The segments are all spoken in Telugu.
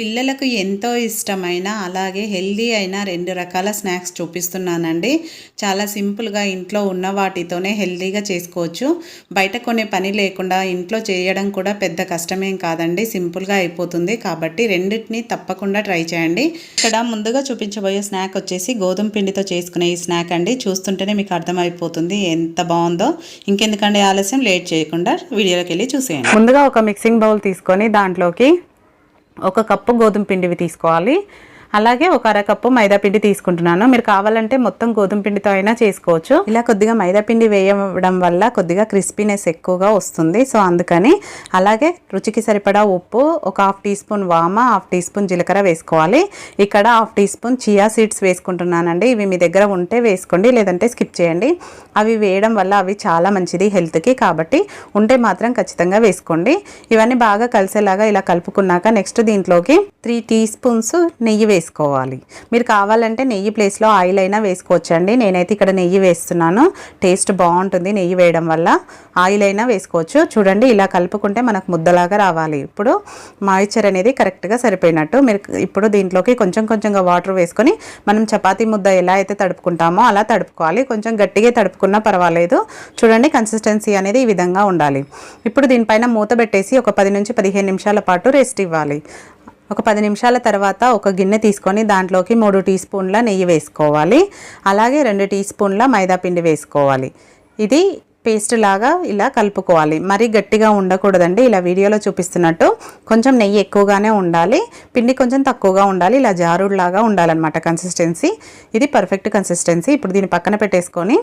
పిల్లలకు ఎంతో ఇష్టమైన అలాగే హెల్దీ అయిన రెండు రకాల స్నాక్స్ చూపిస్తున్నానండి. చాలా సింపుల్గా ఇంట్లో ఉన్న వాటితోనే హెల్దీగా చేసుకోవచ్చు. బయట కొనే పని లేకుండా ఇంట్లో చేయడం కూడా పెద్ద కష్టమేం కాదండి. సింపుల్గా అయిపోతుంది కాబట్టి రెండింటిని తప్పకుండా ట్రై చేయండి. ఇక్కడ ముందుగా చూపించబోయే స్నాక్ వచ్చేసి గోధుమ పిండితో చేసుకునే ఈ స్నాక్ అండి. చూస్తుంటేనే మీకు అర్థమైపోతుంది ఎంత బాగుందో. ఇంకెందుకండి ఆలస్యం లేట్ చేయకుండా వీడియోలోకి వెళ్ళి చూసేయండి. ముందుగా ఒక మిక్సింగ్ బౌల్ తీసుకొని దాంట్లోకి ఒక కప్పు గోధుమ పిండివి తీసుకోవాలి. అలాగే ఒక అరకప్పు మైదా పిండి తీసుకుంటున్నాను. మీరు కావాలంటే మొత్తం గోధుమ పిండితో అయినా చేసుకోవచ్చు. ఇలా కొద్దిగా మైదా పిండి వేయడం వల్ల కొద్దిగా క్రిస్పీనెస్ ఎక్కువగా వస్తుంది. సో అందుకని అలాగే రుచికి సరిపడా ఉప్పు ఒక హాఫ్ టీ స్పూన్ వామ హాఫ్ టీ స్పూన్ జీలకర్ర వేసుకోవాలి. ఇక్కడ half teaspoon chia seeds వేసుకుంటున్నానండి. ఇవి మీ దగ్గర ఉంటే వేసుకోండి లేదంటే స్కిప్ చేయండి. అవి వేయడం వల్ల అవి చాలా మంచిది హెల్త్కి. కాబట్టి ఉంటే మాత్రం ఖచ్చితంగా వేసుకోండి. ఇవన్నీ బాగా కలిసేలాగా ఇలా కలుపుకున్నాక నెక్స్ట్ దీంట్లోకి త్రీ టీ స్పూన్స్ నెయ్యి వేసుకోవాలి. మీరు కావాలంటే నెయ్యి ప్లేస్లో ఆయిల్ అయినా వేసుకోవచ్చండి. నేనైతే ఇక్కడ నెయ్యి వేస్తున్నాను. టేస్ట్ బాగుంటుంది నెయ్యి వేయడం వల్ల. ఆయిల్ అయినా వేసుకోవచ్చు. చూడండి ఇలా కలుపుకుంటే మనకు ముద్దలాగా రావాలి. ఇప్పుడు మాయిశ్చర్ అనేది కరెక్ట్గా సరిపోయినట్టు. మీరు ఇప్పుడు దీంట్లోకి కొంచెం కొంచెంగా వాటర్ వేసుకొని మనం చపాతీ ముద్ద ఎలా అయితే తడుపుకుంటామో అలా తడుపుకోవాలి. కొంచెం గట్టిగా తడుపుకున్నా పర్వాలేదు. చూడండి కన్సిస్టెన్సీ అనేది ఈ విధంగా ఉండాలి. ఇప్పుడు దీనిపైన మూత పెట్టేసి ఒక పది నుంచి పదిహేను నిమిషాల పాటు రెస్ట్ ఇవ్వాలి. ఒక పది నిమిషాల తర్వాత ఒక గిన్నె తీసుకొని దాంట్లోకి మూడు టీ స్పూన్ల నెయ్యి వేసుకోవాలి. అలాగే రెండు టీ స్పూన్ల మైదా పిండి వేసుకోవాలి. ఇది పేస్ట్ లాగా ఇలా కలుపుకోవాలి. మరీ గట్టిగా ఉండకూడదండి. ఇలా వీడియోలో చూపిస్తున్నట్టు కొంచెం నెయ్యి ఎక్కువగానే ఉండాలి. పిండి కొంచెం తక్కువగా ఉండాలి. ఇలా జారుడులాగా ఉండాలన్నమాట కన్సిస్టెన్సీ ఇది పర్ఫెక్ట్ కన్సిస్టెన్సీ ఇప్పుడు దీన్ని పక్కన పెట్టేసుకొని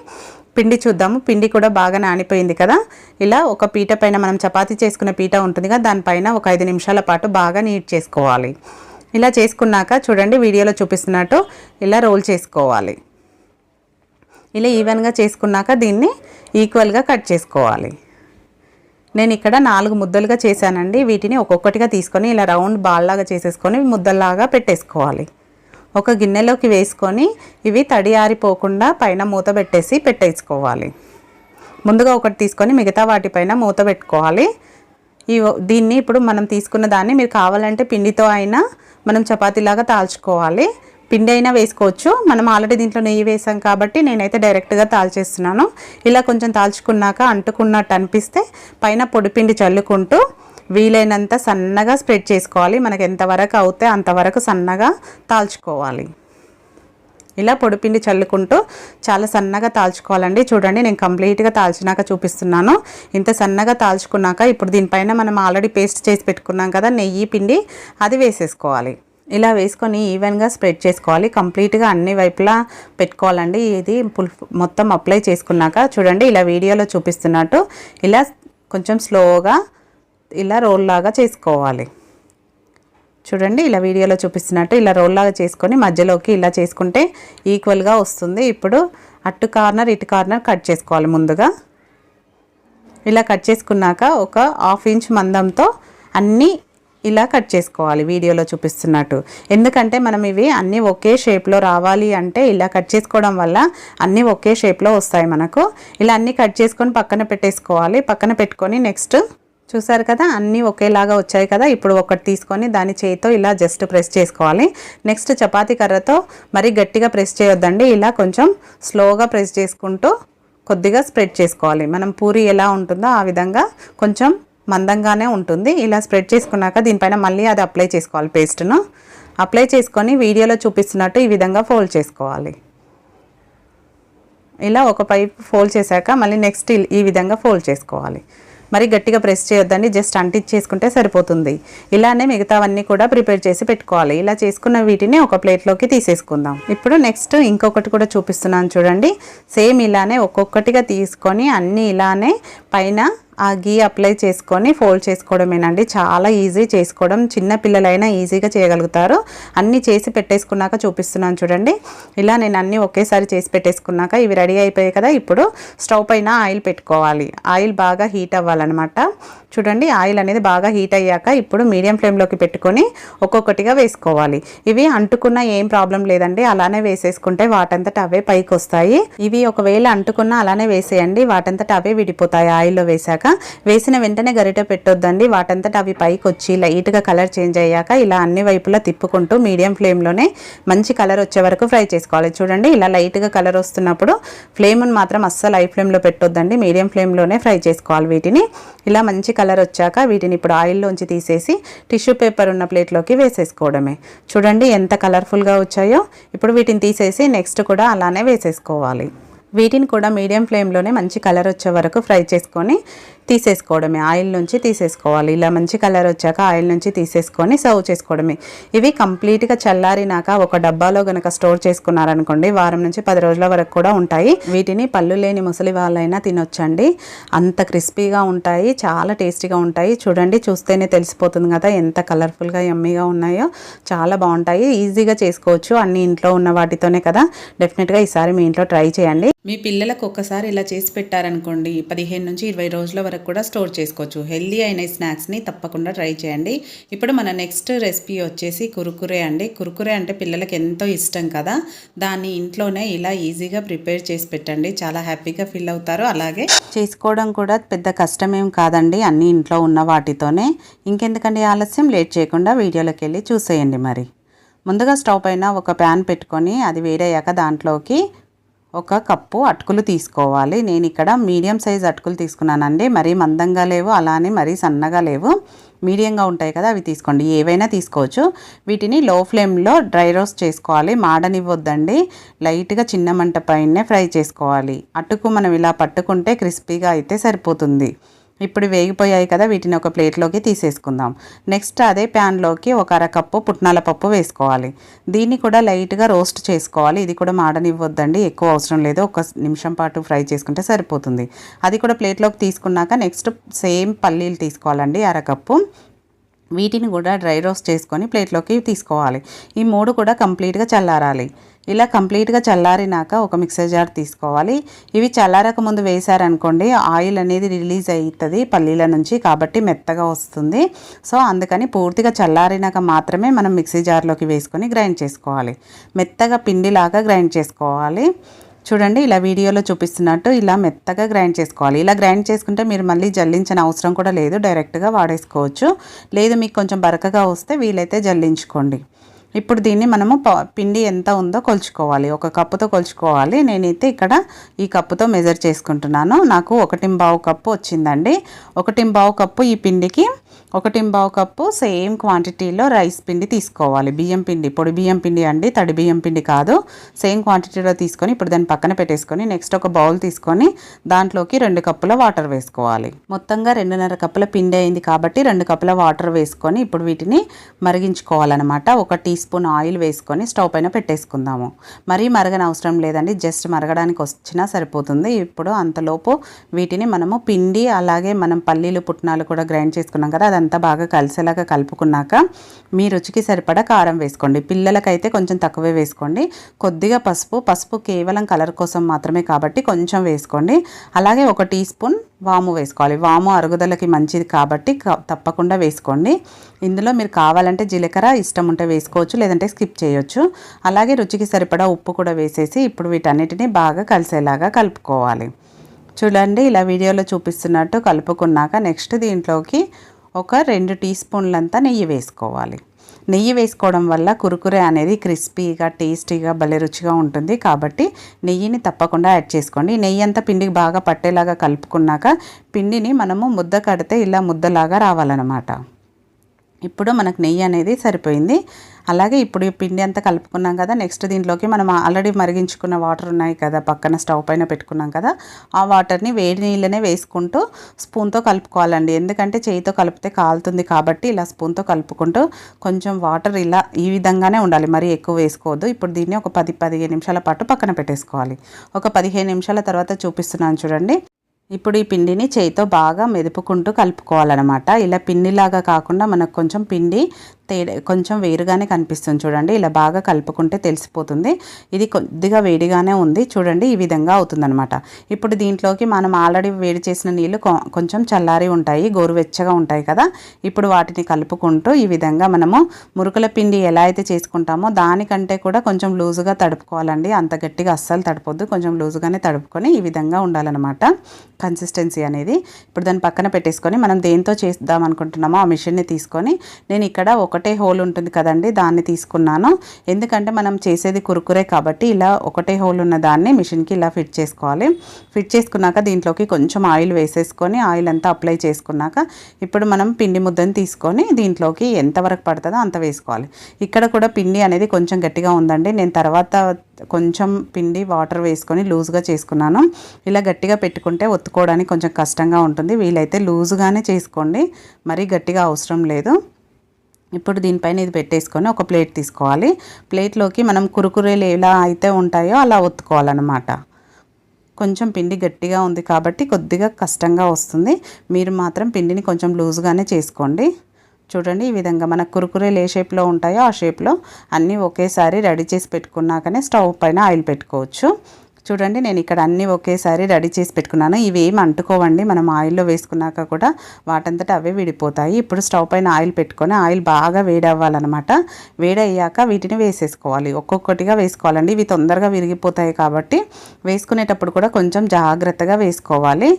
పిండి చూద్దాము. పిండి కూడా బాగా నానిపోయింది కదా. ఇలా ఒక పీట పైన మనం చపాతీ చేసుకునే పీట ఉంటుంది కదా దానిపైన ఒక ఐదు నిమిషాల పాటు బాగా నీట్ చేసుకోవాలి. ఇలా చేసుకున్నాక చూడండి వీడియోలో చూపిస్తున్నట్టు ఇలా రోల్ చేసుకోవాలి. ఇలా ఈవెన్గా చేసుకున్నాక దీన్ని ఈక్వల్గా కట్ చేసుకోవాలి. నేను ఇక్కడ నాలుగు ముద్దలుగా చేశానండి. వీటిని ఒక్కొక్కటిగా తీసుకొని ఇలా రౌండ్ బాల్లాగా చేసేసుకొని ముద్దల్లాగా పెట్టేసుకోవాలి. ఒక గిన్నెలోకి వేసుకొని ఇవి తడి ఆరిపోకుండా పైన మూత పెట్టేసి పెట్టేసుకోవాలి. ముందుగా ఒకటి తీసుకొని మిగతా వాటిపైన మూత పెట్టుకోవాలి. ఈ దీన్ని ఇప్పుడు మనం తీసుకున్న దాన్ని మీరు కావాలంటే పిండితో అయినా మనం చపాతీలాగా తాల్చుకోవాలి. పిండి అయినా వేసుకోవచ్చు. మనం ఆల్రెడీ దీంట్లో నెయ్యి వేసాం కాబట్టి నేనైతే డైరెక్ట్గా తాల్చేస్తున్నాను. ఇలా కొంచెం తాల్చుకున్నాక అంటుకున్నట్టు అనిపిస్తే పైన పొడిపిండి చల్లుకుంటూ వీలైనంత సన్నగా స్ప్రెడ్ చేసుకోవాలి. మనకు ఎంతవరకు అవుతే అంతవరకు సన్నగా తాల్చుకోవాలి. ఇలా పొడిపిండి చల్లుకుంటూ చాలా సన్నగా తాల్చుకోవాలండి. చూడండి నేను కంప్లీట్గా తాల్చినాక చూపిస్తున్నాను. ఇంత సన్నగా తాల్చుకున్నాక ఇప్పుడు దీనిపైన మనం ఆల్రెడీ పేస్ట్ చేసి పెట్టుకున్నాం కదా నెయ్యి పిండి అది వేసేసుకోవాలి. ఇలా వేసుకొని ఈవెన్గా స్ప్రెడ్ చేసుకోవాలి. కంప్లీట్గా అన్ని వైపులా పెట్టుకోవాలండి. ఇది పుల్ మొత్తం అప్లై చేసుకున్నాక చూడండి ఇలా వీడియోలో చూపిస్తున్నట్టు ఇలా కొంచెం స్లోగా ఇలా రోల్ లాగా చేసుకోవాలి. చూడండి ఇలా వీడియోలో చూపిస్తున్నట్టు ఇలా రోల్ లాగా చేసుకొని మధ్యలోకి ఇలా చేసుకుంటే ఈక్వల్గా వస్తుంది. ఇప్పుడు అటు కార్నర్ ఇటు కార్నర్ కట్ చేసుకోవాలి ముందుగా. ఇలా కట్ చేసుకున్నాక ఒక హాఫ్ ఇంచ్ మందంతో అన్నీ ఇలా కట్ చేసుకోవాలి వీడియోలో చూపిస్తున్నట్టు. ఎందుకంటే మనం ఇవి అన్నీ ఒకే షేప్లో రావాలి అంటే ఇలా కట్ చేసుకోవడం వల్ల అన్నీ ఒకే షేప్లో వస్తాయి మనకు. ఇలా అన్నీ కట్ చేసుకొని పక్కన పెట్టేసుకోవాలి. పక్కన పెట్టుకొని నెక్స్ట్ చూసారు కదా అన్నీ ఒకేలాగా వచ్చాయి కదా. ఇప్పుడు ఒకటి తీసుకొని దాని చేయితో ఇలా జస్ట్ ప్రెస్ చేసుకోవాలి. నెక్స్ట్ చపాతీ కర్రతో మరీ గట్టిగా ప్రెస్ చేయొద్దండి. ఇలా కొంచెం స్లోగా ప్రెస్ చేసుకుంటూ కొద్దిగా స్ప్రెడ్ చేసుకోవాలి. మనం పూరి ఎలా ఉంటుందో ఆ విధంగా కొంచెం మందంగానే ఉంటుంది. ఇలా స్ప్రెడ్ చేసుకున్నాక దీనిపైన మళ్ళీ అది అప్లై చేసుకోవాలి పేస్ట్ను. అప్లై చేసుకొని వీడియోలో చూపిస్తున్నట్టు ఈ విధంగా ఫోల్డ్ చేసుకోవాలి. ఇలా ఒక పైప్ ఫోల్డ్ చేశాక మళ్ళీ నెక్స్ట్ ఈ విధంగా ఫోల్డ్ చేసుకోవాలి. మరి గట్టిగా ప్రెస్ చేయొద్దండి జస్ట్ అంటించేసుకుంటే సరిపోతుంది. ఇలానే మిగతావన్నీ కూడా ప్రిపేర్ చేసి పెట్టుకోవాలి. ఇలా చేసుకున్న వీటిని ఒక ప్లేట్లోకి తీసేసుకుందాం. ఇప్పుడు నెక్స్ట్ ఇంకొకటి కూడా చూపిస్తున్నాను చూడండి. సేమ్ ఇలానే ఒక్కొక్కటిగా తీసుకొని అన్నీ ఇలానే పైన ఆ గీ అప్లై చేసుకొని ఫోల్డ్ చేసుకోవడమేనండి. చాలా ఈజీ చేసుకోవడం చిన్న పిల్లలైనా ఈజీగా చేయగలుగుతారు. అన్నీ చేసి పెట్టేసుకున్నాక చూపిస్తున్నాను చూడండి. ఇలా నేను అన్నీ ఒకేసారి చేసి పెట్టేసుకున్నాక ఇవి రెడీ అయిపోయాయి కదా ఇప్పుడు స్టవ్ పైన ఆయిల్ పెట్టుకోవాలి. ఆయిల్ బాగా హీట్ అవ్వాలన్నమాట. చూడండి ఆయిల్ అనేది బాగా హీట్ అయ్యాక ఇప్పుడు మీడియం ఫ్లేమ్లోకి పెట్టుకొని ఒక్కొక్కటిగా వేసుకోవాలి. ఇవి అంటుకున్న ఏం ప్రాబ్లం లేదండి. అలానే వేసేసుకుంటే వాటంతట అవే పైకి వస్తాయి ఇవి ఒకవేళ అంటుకున్న అలానే వేసేయండి. వాటంతట అవే విడిపోతాయి. ఆయిల్లో వేసాక వేసిన వెంటనే గరిటె పెట్టొద్దండి. వాటంతట అవి పైకి వచ్చి లైట్గా కలర్ చేంజ్ అయ్యాక ఇలా అన్ని వైపులా తిప్పుకుంటూ మీడియం ఫ్లేమ్లోనే మంచి కలర్ వచ్చే వరకు ఫ్రై చేసుకోవాలి. చూడండి ఇలా లైట్గా కలర్ వస్తున్నప్పుడు ఫ్లేమ్ని మాత్రం అస్సలు హై ఫ్లేమ్లో పెట్టొద్దండి. మీడియం ఫ్లేమ్లోనే ఫ్రై చేసుకోవాలి వీటిని. ఇలా మంచి కలర్ వచ్చాక వీటిని ఇప్పుడు ఆయిల్లోంచి తీసేసి టిష్యూ పేపర్ ఉన్న ప్లేట్లోకి వేసేసుకోవడమే. చూడండి ఎంత కలర్ఫుల్గా వచ్చాయో. ఇప్పుడు వీటిని తీసేసి నెక్స్ట్ కూడా అలానే వేసేసుకోవాలి. వీటిని కూడా మీడియం ఫ్లేమ్లోనే మంచి కలర్ వచ్చే వరకు ఫ్రై చేసుకొని తీసేసుకోవడమే. ఆయిల్ నుంచి తీసేసుకోవాలి. ఇలా మంచి కలర్ వచ్చాక ఆయిల్ నుంచి తీసేసుకొని సర్వ్ చేసుకోవడమే. ఇవి కంప్లీట్గా చల్లారినాక ఒక డబ్బాలో గనక స్టోర్ చేసుకున్నారనుకోండి వారం నుంచి పది రోజుల వరకు కూడా ఉంటాయి. వీటిని పళ్ళు లేని ముసలి వాళ్ళైనా తినొచ్చండి. అంత క్రిస్పీగా ఉంటాయి చాలా టేస్టీగా ఉంటాయి. చూడండి చూస్తేనే తెలిసిపోతుంది కదా ఎంత కలర్ఫుల్గా ఎమ్మీగా ఉన్నాయో. చాలా బాగుంటాయి. ఈజీగా చేసుకోవచ్చు. అన్ని ఇంట్లో ఉన్న వాటితోనే కదా. డెఫినెట్గా ఈసారి మీ ఇంట్లో ట్రై చేయండి. మీ పిల్లలకు ఒక్కసారి ఇలా చేసి పెట్టారనుకోండి పదిహేను నుంచి ఇరవై రోజుల వరకు కూడా స్టోర్ చేసుకోవచ్చు. హెల్దీ అయిన స్నాక్స్ని తప్పకుండా ట్రై చేయండి. ఇప్పుడు మన నెక్స్ట్ రెసిపీ వచ్చేసి కురుకురే అండి. కురుకురే అంటే పిల్లలకి ఎంతో ఇష్టం కదా. దాన్ని ఇంట్లోనే ఇలా ఈజీగా ప్రిపేర్ చేసి పెట్టండి. చాలా హ్యాపీగా ఫీల్ అవుతారు. అలాగే చేసుకోవడం కూడా పెద్ద కష్టమేం కాదండి. అన్ని ఇంట్లో ఉన్న వాటితోనే. ఇంకెందుకండి ఆలస్యం? లేట్ చేయకుండా వీడియోలోకి వెళ్ళి చూసేయండి మరి. ముందుగా స్టవ్ పైన ఒక ప్యాన్ పెట్టుకొని అది వేడయ్యాక దాంట్లోకి ఒక కప్పు అటుకులు తీసుకోవాలి. నేను ఇక్కడ మీడియం సైజ్ అటుకులు తీసుకున్నానండి. మరీ మందంగా లేవు అలానే మరీ సన్నగా లేవు. మీడియంగా ఉంటాయి కదా అవి తీసుకోండి. ఏవైనా తీసుకోవచ్చు. వీటిని లో ఫ్లేమ్లో డ్రై రోస్ట్ చేసుకోవాలి. మాడనివ్వద్దండి. లైట్గా చిన్న మంట పైనే ఫ్రై చేసుకోవాలి. అటుకు మనం ఇలా పట్టుకుంటే క్రిస్పీగా అయితే సరిపోతుంది. ఇప్పుడు వేగిపోయాయి కదా వీటిని ఒక ప్లేట్లోకి తీసేసుకుందాం. నెక్స్ట్ అదే ప్యాన్లోకి ఒక అరకప్పు పుట్నాల పప్పు వేసుకోవాలి. దీన్ని కూడా లైట్గా రోస్ట్ చేసుకోవాలి. ఇది కూడా మాడనివ్వద్దండి ఎక్కువ అవసరం లేదు. ఒక నిమిషం పాటు ఫ్రై చేసుకుంటే సరిపోతుంది. అది కూడా ప్లేట్లోకి తీసుకున్నాక నెక్స్ట్ సేమ్ పల్లీలు తీసుకోవాలండి అరకప్పు. వీటిని కూడా డ్రై రోస్ట్ చేసుకొని ప్లేట్లోకి తీసుకోవాలి. ఈ మూడు కూడా కంప్లీట్గా చల్లారాలి. ఇలా కంప్లీట్గా చల్లారినాక ఒక మిక్సర్ జార్ తీసుకోవాలి. ఇవి చల్లారక ముందు వేశారనుకోండి ఆయిల్ అనేది రిలీజ్ అవుతుంది పల్లీల నుంచి కాబట్టి మెత్తగా వస్తుంది. సో అందుకని పూర్తిగా చల్లారినాక మాత్రమే మనం మిక్సీ జార్లోకి వేసుకొని గ్రైండ్ చేసుకోవాలి. మెత్తగా పిండిలాగా గ్రైండ్ చేసుకోవాలి. చూడండి ఇలా వీడియోలో చూపిస్తున్నట్టు ఇలా మెత్తగా గ్రైండ్ చేసుకోవాలి. ఇలా గ్రైండ్ చేసుకుంటే మీరు మళ్ళీ జల్లించిన అవసరం కూడా లేదు డైరెక్ట్గా వాడేసుకోవచ్చు. లేదు మీకు కొంచెం బరకగా వస్తే వీలైతే జల్లించుకోండి. ఇప్పుడు దీన్ని మనము ప- పిండి ఎంత ఉందో కొలుచుకోవాలి. ఒక కప్పుతో కొలుచుకోవాలి. నేనైతే ఇక్కడ ఈ కప్పుతో మెజర్ చేసుకుంటున్నాను. నాకు ఒకటి బావు కప్పు వచ్చిందండి. ఒకటి బావు కప్పు ఈ పిండికి ఒకటి బావు కప్పు సేమ్ క్వాంటిటీలో రైస్ పిండి తీసుకోవాలి. బియ్యం పిండి పొడి బియ్యం పిండి అండి తడి బియ్యం పిండి కాదు. సేమ్ క్వాంటిటీలో తీసుకొని ఇప్పుడు దాన్ని పక్కన పెట్టేసుకొని నెక్స్ట్ ఒక బౌల్ తీసుకొని దాంట్లోకి రెండు కప్పుల వాటర్ వేసుకోవాలి. మొత్తంగా రెండున్నర కప్పుల పిండి అయింది కాబట్టి రెండు కప్పుల వాటర్ వేసుకొని ఇప్పుడు వీటిని మరిగించుకోవాలన్నమాట. ఒక టీ స్పూన్ ఆయిల్ వేసుకొని స్టవ్ పైన పెట్టేసుకుందాము. మరీ మరగని అవసరం లేదండి జస్ట్ మరగడానికి వచ్చినా సరిపోతుంది. ఇప్పుడు అంతలోపు వీటిని మనము పిండి అలాగే మనం పల్లీలు పుట్నాలు కూడా గ్రైండ్ చేసుకున్నాం కదా అదంతా బాగా కలిసేలాగా కలుపుకున్నాక మీ రుచికి సరిపడా కారం వేసుకోండి. పిల్లలకైతే కొంచెం తక్కువే వేసుకోండి. కొద్దిగా పసుపు పసుపు కేవలం కలర్ కోసం మాత్రమే కాబట్టి కొంచెం వేసుకోండి. అలాగే ఒక టీ స్పూన్ వాము వేసుకోవాలి. వాము అరుగుదలకి మంచిది కాబట్టి క- తప్పకుండా వేసుకోండి. ఇందులో మీరు కావాలంటే జీలకర్ర ఇష్టం ఉంటే వేసుకోవచ్చు లేదంటే స్కిప్ చేయొచ్చు. అలాగే రుచికి సరిపడా ఉప్పు కూడా వేసేసి ఇప్పుడు వీటన్నిటిని బాగా కలిసేలాగా కలుపుకోవాలి. చూడండి ఇలా వీడియోలో చూపిస్తున్నట్టు కలుపుకున్నాక నెక్స్ట్ దీంట్లోకి ఒక రెండు టీ స్పూన్లంతా నెయ్యి వేసుకోవాలి. నెయ్యి వేసుకోవడం వల్ల కురుకురే అనేది క్రిస్పీగా టేస్టీగా భలే రుచిగా ఉంటుంది. కాబట్టి నెయ్యిని తప్పకుండా యాడ్ చేసుకోండి. నెయ్యి అంతా పిండికి బాగా పట్టేలాగా కలుపుకున్నాక పిండిని మనము ముద్ద కడితే ఇలా ముద్దలాగా రావాలన్నమాట. ఇప్పుడు మనకు నెయ్యి అనేది సరిపోయింది. అలాగే ఇప్పుడు ఈ పిండి అంతా కలుపుకున్నాం కదా నెక్స్ట్ దీంట్లోకి మనం ఆల్రెడీ మరిగించుకున్న వాటర్ ఉన్నాయి కదా పక్కన స్టవ్ పైన పెట్టుకున్నాం కదా ఆ వాటర్ని వేడి నీళ్ళనే వేసుకుంటూ స్పూన్తో కలుపుకోవాలండి. ఎందుకంటే చేయితో కలిపితే కాలుతుంది కాబట్టి ఇలా స్పూన్తో కలుపుకుంటూ కొంచెం వాటర్ ఇలా ఈ విధంగానే ఉండాలి. మరీ ఎక్కువ వేసుకోవద్దు. ఇప్పుడు దీన్ని ఒక పది పదిహేను నిమిషాల పాటు పక్కన పెట్టేసుకోవాలి. ఒక పదిహేను నిమిషాల తర్వాత చూపిస్తున్నాను చూడండి. ఇప్పుడు ఈ పిండిని చేయితో బాగా మెదుపుకుంటూ కలుపుకోవాలన్నమాట. ఇలా పిండిలాగా కాకుండా మనకు కొంచెం పిండి తేడా కొంచెం వేరుగానే కనిపిస్తుంది చూడండి. ఇలా బాగా కలుపుకుంటే తెలిసిపోతుంది. ఇది కొద్దిగా వేడిగానే ఉంది. చూడండి ఈ విధంగా అవుతుందనమాట ఇప్పుడు దీంట్లోకి మనం ఆల్రెడీ వేడి చేసిన నీళ్ళు కొ- కొంచెం చల్లారి ఉంటాయి. గోరువెచ్చగా ఉంటాయి కదా. ఇప్పుడు వాటిని కలుపుకుంటూ ఈ విధంగా మనము మురుకుల పిండి ఎలా అయితే చేసుకుంటామో దానికంటే కూడా కొంచెం లూజుగా తడుపుకోవాలండి. అంత గట్టిగా అస్సలు తడపొద్దు. కొంచెం లూజుగానే తడుపుకొని ఈ విధంగా ఉండాలన్నమాట. కన్సిస్టెన్సీ అనేది. ఇప్పుడు దాన్ని పక్కన పెట్టేసుకొని మనం దేంతో చేద్దాం అనుకుంటున్నామో ఆ మిషన్ని తీసుకొని నేను ఇక్కడ ఒక ఒకటే హోల్ ఉంటుంది కదండి దాన్ని తీసుకున్నాను. ఎందుకంటే మనం చేసేది కురుకురే కాబట్టి ఇలా ఒకటే హోల్ ఉన్న దాన్ని మిషన్కి ఇలా ఫిట్ చేసుకోవాలి. ఫిట్ చేసుకున్నాక దీంట్లోకి కొంచెం ఆయిల్ వేసేసుకొని ఆయిల్ అంతా అప్లై చేసుకున్నాక ఇప్పుడు మనం పిండి ముద్దని తీసుకొని దీంట్లోకి ఎంతవరకు పడుతుందో అంత వేసుకోవాలి. ఇక్కడ కూడా పిండి అనేది కొంచెం గట్టిగా ఉందండి. నేను తర్వాత కొంచెం పిండి వాటర్ వేసుకొని లూజ్గా చేసుకున్నాను. ఇలా గట్టిగా పెట్టుకుంటే ఒత్తుకోవడానికి కొంచెం కష్టంగా ఉంటుంది. వీలైతే లూజుగానే చేసుకోండి. మరీ గట్టిగా అవసరం లేదు. ఇప్పుడు దీనిపైన ఇది పెట్టేసుకొని ఒక ప్లేట్ తీసుకోవాలి. ప్లేట్లోకి మనం కురుకురేలు ఎలా అయితే ఉంటాయో అలా ఒత్తుకోవాలన్నమాట. కొంచెం పిండి గట్టిగా ఉంది కాబట్టి కొద్దిగా కష్టంగా వస్తుంది. మీరు మాత్రం పిండిని కొంచెం లూజ్గానే చేసుకోండి. చూడండి ఈ విధంగా మన కురుకురేలు ఏ షేప్లో ఉంటాయో ఆ షేప్లో అన్నీ ఒకేసారి రెడీ చేసి పెట్టుకున్నాకనే స్టవ్ పైన ఆయిల్ పెట్టుకోవచ్చు. చూడండి నేను ఇక్కడ అన్నీ ఒకేసారి రెడీ చేసి పెట్టుకున్నాను. ఇవి ఏమి అంటుకోవండి మనం ఆయిల్లో వేసుకున్నాక కూడా వాటంతట అవే విడిపోతాయి. ఇప్పుడు స్టవ్ పైన ఆయిల్ పెట్టుకొని ఆయిల్ బాగా వేడి అవ్వాలన్నమాట వేడి అయ్యాక వీటిని వేసేసుకోవాలి. ఒక్కొక్కటిగా వేసుకోవాలండి. ఇవి తొందరగా విరిగిపోతాయి కాబట్టి వేసుకునేటప్పుడు కూడా కొంచెం జాగ్రత్తగా వేసుకోవాలి.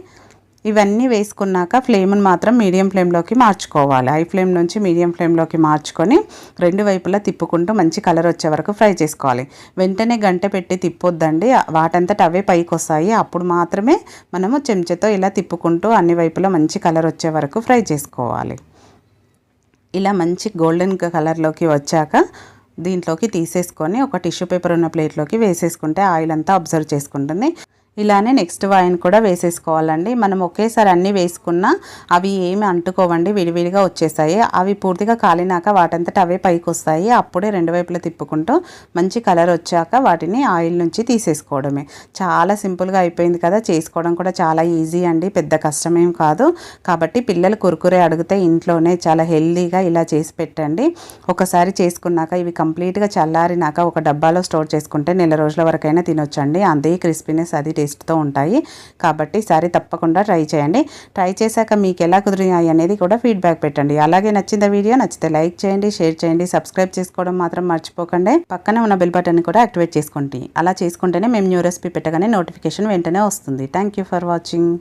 ఇవన్నీ వేసుకున్నాక ఫ్లేమ్ని మాత్రం మీడియం ఫ్లేమ్లోకి మార్చుకోవాలి. హై ఫ్లేమ్ నుంచి మీడియం ఫ్లేమ్లోకి మార్చుకొని రెండు వైపులా తిప్పుకుంటూ మంచి కలర్ వచ్చే వరకు ఫ్రై చేసుకోవాలి. వెంటనే గంట పెట్టి తిప్పొద్దండి. వాటంతట అవే పైకి వస్తాయి. అప్పుడు మాత్రమే మనము చెంచాతో ఇలా తిప్పుకుంటూ అన్ని వైపులా మంచి కలర్ వచ్చే వరకు ఫ్రై చేసుకోవాలి. ఇలా మంచి గోల్డెన్ కలర్లోకి వచ్చాక దీంట్లోకి తీసేసుకొని ఒక టిష్యూ పేపర్ ఉన్న ప్లేట్లోకి వేసేసుకుంటే ఆయిల్ అంతా అబ్జర్వ్ చేసుకుంటుంది. ఇలానే నెక్స్ట్ వైన్ కూడా వేసేసుకోవాలండి. మనం ఒకేసారి అన్నీ వేసుకున్నా అవి ఏమి అంటుకోవండి విడివిడిగా వచ్చేసాయి అవి పూర్తిగా కాలినాక వాటంతట అవే పైకి వస్తాయి అప్పుడే రెండు వైపులా తిప్పుకుంటూ మంచి కలర్ వచ్చాక వాటిని ఆయిల్ నుంచి తీసేసుకోవడమే. చాలా సింపుల్గా అయిపోయింది కదా చేసుకోవడం కూడా చాలా ఈజీ అండి పెద్ద కష్టమేం కాదు. కాబట్టి పిల్లలు కురుకురే అడిగితే ఇంట్లోనే చాలా హెల్దీగా ఇలా చేసి పెట్టండి. ఒకసారి చేసుకున్నాక ఇవి కంప్లీట్గా చల్లారినాక ఒక డబ్బాలో స్టోర్ చేసుకుంటే నెల రోజుల వరకైనా తినొచ్చండి. అంతే క్రిస్పీనెస్ అది టేస్ట్తో ఉంటాయి. కాబట్టి సారీ తప్పకుండా ట్రై చేయండి. ట్రై చేశాక మీకు ఎలా కుదిరినాయి అనేది కూడా ఫీడ్బ్యాక్ పెట్టండి. అలాగే నచ్చింది వీడియో నచ్చితే లైక్ చేయండి షేర్ చేయండి సబ్స్క్రైబ్ చేసుకోవడం మాత్రం మర్చిపోకండి. పక్కనే ఉన్న బెల్ బటన్ కూడా యాక్టివేట్ చేసుకోండి. అలా చేసుకుంటేనే మేము న్యూ రెసిపీ పెట్టగానే నోటిఫికేషన్ వెంటనే వస్తుంది. Thank you for watching.